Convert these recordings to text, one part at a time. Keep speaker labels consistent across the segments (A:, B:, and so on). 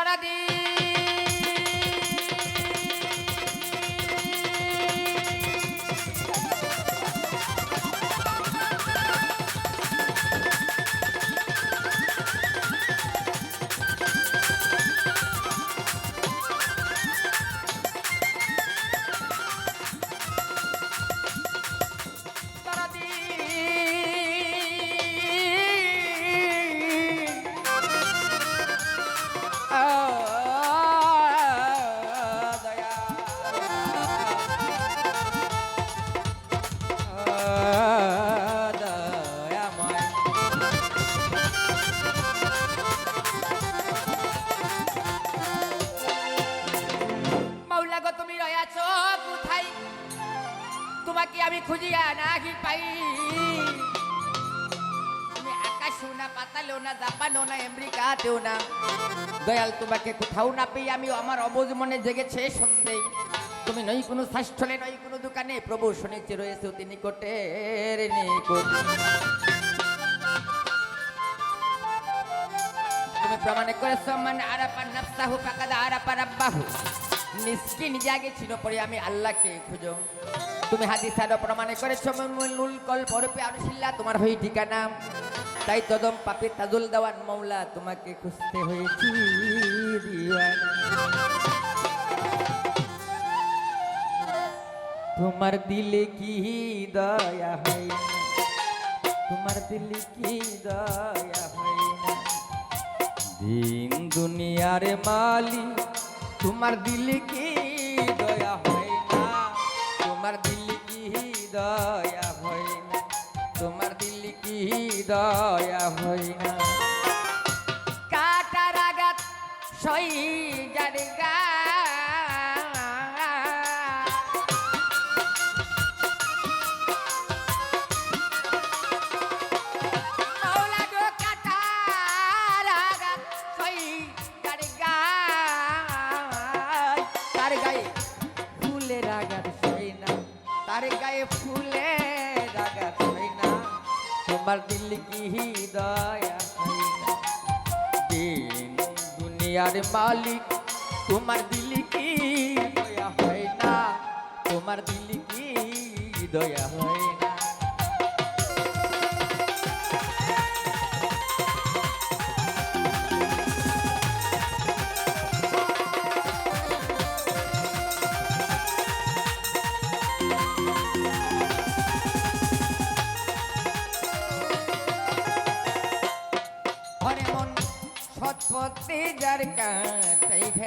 A: Taradinho. খুঁজিয়া নাহি পাই না পাতালেও না না আমেরিকাতেও না দয়াল তোমাকে কোথাও না পেয়ে আমি আমার মনে জেগেছে তুমি নই কোনো নই কোনো দোকানে প্রভু রয়েছে তুমি প্রমাণে আগে ছিল পরে আমি আল্লাহকে খুঁজো। তুমি হাদিসারও প্রমাণে করেছ নুল কল পরপে আনুশিল্লা তোমার হই ঠিকানা। তাই তদম পাপে তাজুল দেওয়ান মৌলা, তোমাকে খুঁজতে হয়েছি তোমার দিলে কি দয়া হয় তোমার দিলে কি দয়া হয় দিন দুনিয়ার মালি তোমার দিলে কি দয়া হয় না? তোমার দিলে দয়া হই না তোমার দিলে কি দয়া হই না কাটার আঘাত সই যার গা কি দয়া দিন দুনিয়ার মালিক, তোমার দিলি কি দয়া হয় না? তোমার দিলি কি দয়া হয় না? Tại vì.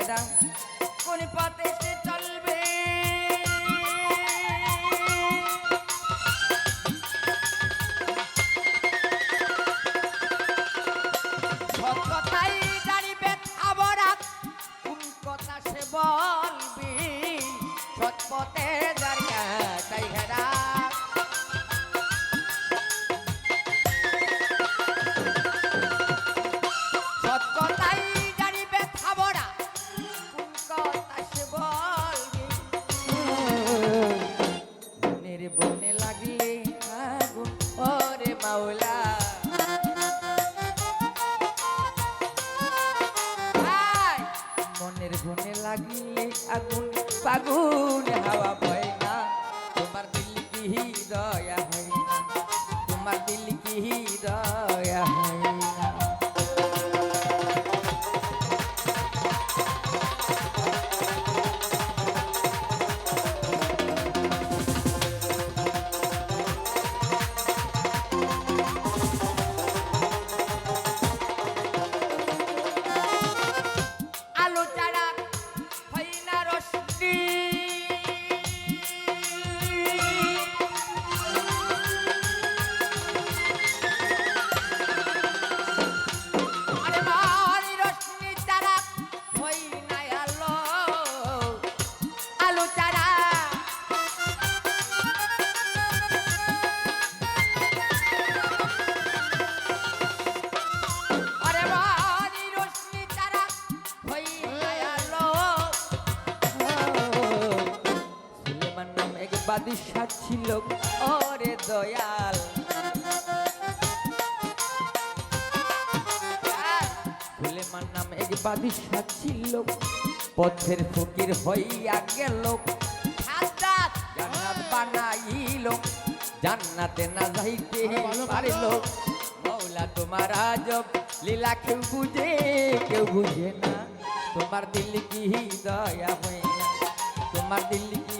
A: বাদশা ছিল ওরে দয়াল। সুলেমান নাম এক বাদিশা ছিল। পথের ফকির হইয়া গেল। জান্নাত বানাইল। জান্নাতে না যাইতে পারিল। মৌলা তোমার আজব লীলা কেউ বুঝে কেউ বুঝে না। তোমার দিল্লি কি দয়া হয় না। তোমার দিল্লি কি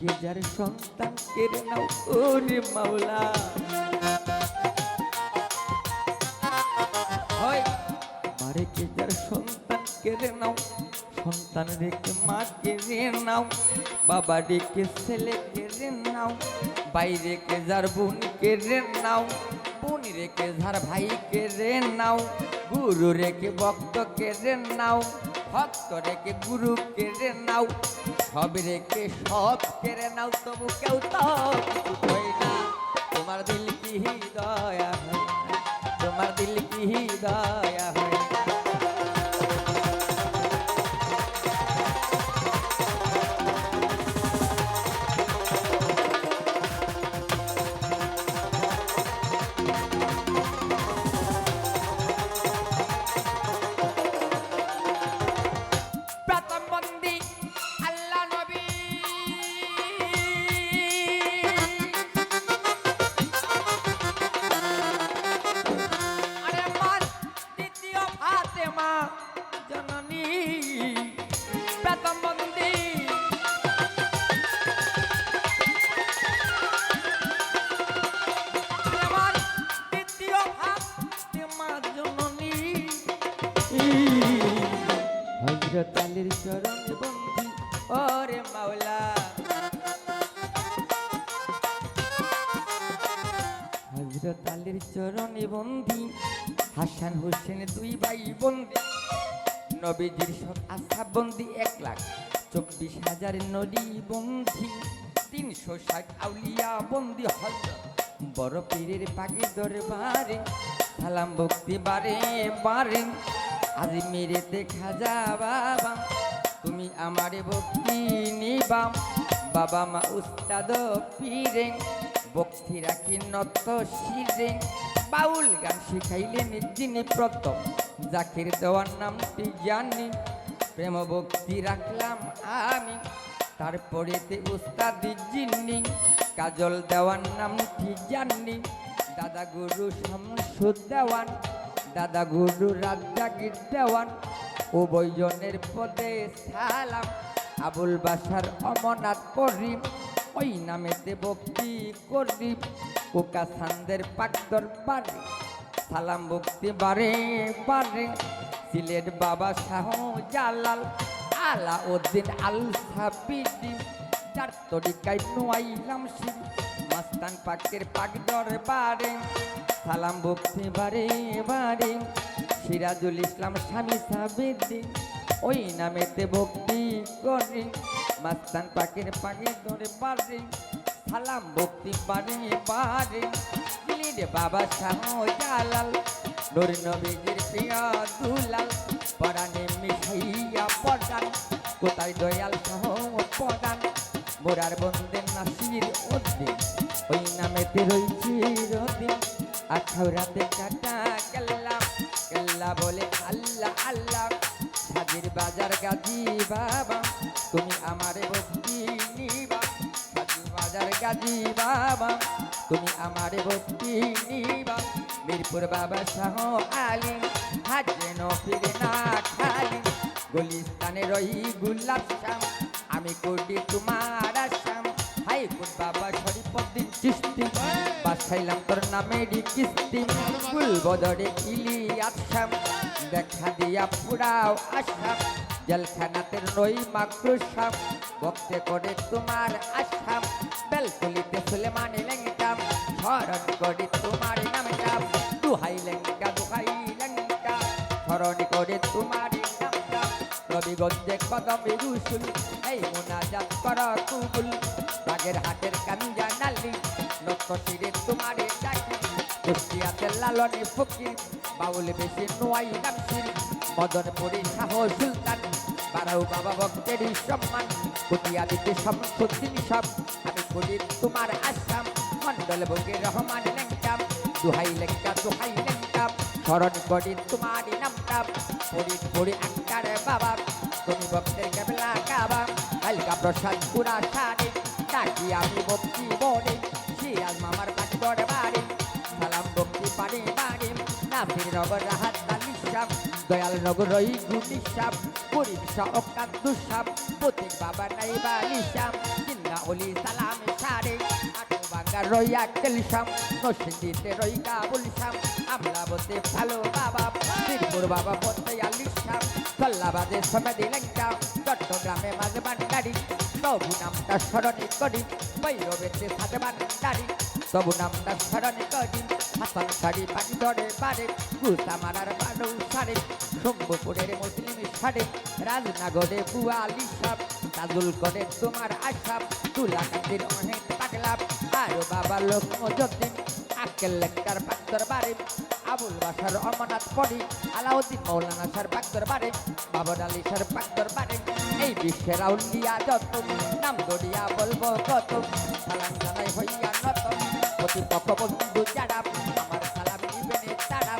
A: কে যার সন্তান কেড়ে নাও ওরে মাওলা। মারে কে সন্তান কেড়ে নাও, সন্তান রেখে মা কেড়ে নাও, বাবা রেখে ছেলে কেড়ে নাও, বাইরে কে যার বোন কেড়ে নাও, বোন রেখে যার ভাই কেড়ে নাও, গুরু রেখে ভক্ত কেড়ে নাও, ভক্ত রেখে গুরু কেড়ে নাও সব রেখে সব কেড়ে নাও তবু কেউ তো না। তোমার দিল কি দয়া তোমার দিল কি দয়া চরণ বন্ধি, ওরে মাওলা। হজরত আলীর হাসান হোসেন দুই ভাই বন্ধি, নবীজির সব আশা বন্দি এক লাখ চব্বিশ হাজার নদী বন্ধি, তিনশো ষাট আউলিয়া বন্দি হজরত, বড় পীরের পাখি দরবারে, সালাম ভক্তি বারে বারে, আজ মেরেতে খাজা বাবা তুমি আমারে ভক্তি নিবাম। বাবা মা উস্তাদ পীরে, ভক্তি রাখি নত শিরে। বাউল গান শিখাইলেন যিনি প্রথম। জাকির দেওয়ার নামটি জানি, প্রেম ভক্তি রাখলাম আমি। তারপরেতে উস্তাদি জিন্নি কাজল দেওয়ার নামটি জানি। দাদা গুরু শামসুদ দেওয়ান দাদা গুরু রাজ্জাগির দেওয়ান উভয়জনের পদে সালাম। আবুল বাসার অমনাথ করিম, ওই নামেতে ভক্তি করি কোকা সান্দের পাকদর বাড়ি সালাম ভক্তি বারে বারে। সিলেট বাবা শাহ জালাল আলা উদ্দিন আল সাবিদি। যার তরিকায় শিব, মাস্তান পাকের পাক দরবারে সালাম ভক্তি বারে বারে। সিরাজুল ইসলাম স্বামী সাবেদি ওই নামেতে ভক্তি করে। মাস্তান পাকের পাকে দরবারে সালাম ভক্তি পারে বারে। দিলির বাবা শাহ জালাল নূর নবীজির প্রিয় দুলাল, পরাণে মিশাইয়া পড়ান কোথায় দয়াল সহ পদান মোরার বন্দের নাসির উদ্দিন, ওই নামেতে রয়েছে রদিন। আখাউরাতে কাটা গেলাম কেল্লা বলে, আল্লাহ আল্লাহ সাজির বাজার গাজি বাবা, তুমি আমারে ভক্তি নিবা। সাজির বাজার গাজী বাবা, তুমি আমারে ভক্তি নিবা। মিরপুর বাবা শাহ আলী, হাজে নফির না খালি, গুলিস্তানে রহি গুলাব শাম। আমি কোটি তোমার আসাম। হাই বাবা শরীফুদ্দিন চিস্তি বাসাইলাম তোর নামেরই কিস্তি, ফুল বদরে ইলি আসাম দেখা দিয়া পুরাও আসাম জেলখানাতে রই মাকড়সাম ভক্তে করে তোমার আসাম বেলকলিতে সুলেমানি লেঙ্গাম স্মরণ করে তোমার নামটাম দুহাই লেঙ্গা দুহাই লেঙ্গা স্মরণ করে তোমার নামটাম রবিগঞ্জে কদমে রুসুল, এই মোনাজাত কর কুবুল। বাগের হাটের কাঞ্জা নালি লক্ষ শিরে তোমারে ডাকি কুষ্টিয়াতে লালনে ফকির, বাউল বেশি নোয়াই নামসির মদনপুরি শাহ সুলতান বারাও বাবা ভক্তেরই সম্মান। কুটিয়া দিতে সম্পত্তিন সব আমি করি তোমার আসাম। মন্ডল ভোগে রহমান লেঙ্কাম দুহাই লেঙ্কা দুহাই লেঙ্কাম স্মরণ করি তোমারই নামটাম পড়ি পড়ি আঙ্কার বাবা। তুমি ভক্তের কেবলা কাবা কালকা প্রসাদ পুরা সারে। ডাকি আমি ভক্তি বলে সিরাজ মামার বাড়ি দরবারে সালাম ভক্তি বাড়ি বাড়ি নাসির নগর রাহাত আলিশাম দয়াল নগর রই গুলিশাম করিম শাহ কান্দুসাম প্রতীক বাবা নাই বালিশাম জিন্না অলি সালাম সারে আটু বাঙ্গা রই আকেলশাম নসিন্দিতে রই কাবুলশাম আমলাবতে ভালো বাবা বীরপুর বাবা পথে আলিশাম সল্লাবাদে সমাধি লেঙ্কা চট্টগ্রামে মাঝে বান্ডারি তবু নামটা স্মরণে করি বৈরবেতে সাথে বান্ডারি তবু নামটা স্মরণে করি হাসান শাড়ি পানি ধরে পারে গুলতা মারার বানৌ সারে, শম্ভুপুরের মুসলিম সারে, রাজনগরে বুয়া আলি সাপ তাজুল করে তোমার আসাম তুলা কান্দির অনেক পাগলাম আরও বাবা লোক মজদ্দিন আক্কেল লেঙ্কার পাকদর বারে। আবুল বাসার অমরনাথ পড়ি, আলাউদ্দিন, মৌলানা সার পাকদর বারে, বাবর আলী সার পাকদর বারে। এই বিশ্বের আউলিয়া যত, নাম গড়িয়া বলব কত সালাম জানাই হইয়া নত, প্রতিপক্ষ বন্ধু যারা, আমার সালাম নিবেনে তারা।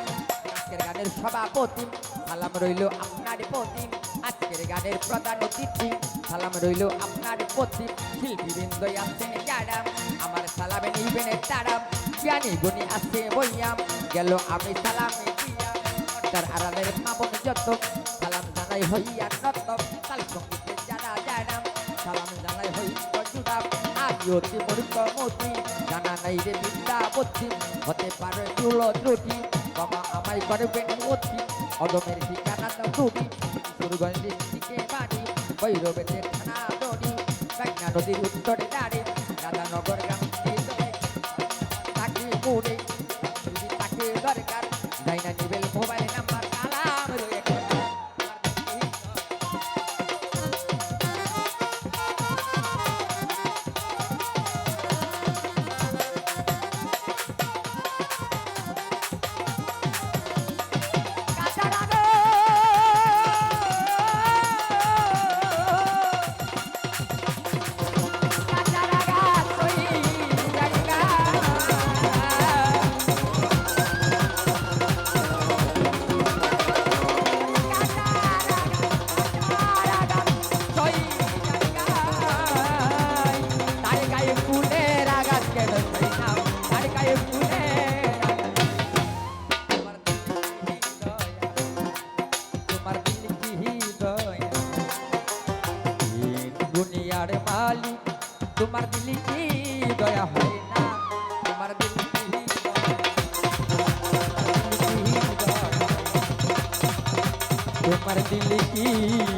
A: আজকের গানের সভাপতি, সালাম রইল আপনার প্রতি। আজকের গানের প্রধান অতিথি, সালাম রইল আপনার প্রতি। শিল্পীবৃন্দ আছেন যারা, আমার সালামে নিবেনে তারা। জ্ঞানী গুণী আছে বইয়াম গেল আমি সালামে দিয়া। তার আড়ালের মামন যত। সালাম জানাই হইয়া নত তাল সঙ্গীতে যারা যারা সালাম জানাই হইয়া জুড়াম আমি অতি মূর্খ মতি। জানা নাই রে বিদ্যাপতি হতে পারে চুলো ত্রুটি। বাবা আমায় করবেন অতি। অদমের ঠিকানা তো তুমি সুরগঞ্জের দিকে বাড়ি। বৈরবেতে থানা দড়ি কাইনা নদীর উত্তরে দাঁড়ি। রাধানগর গ্রাম Oh. কি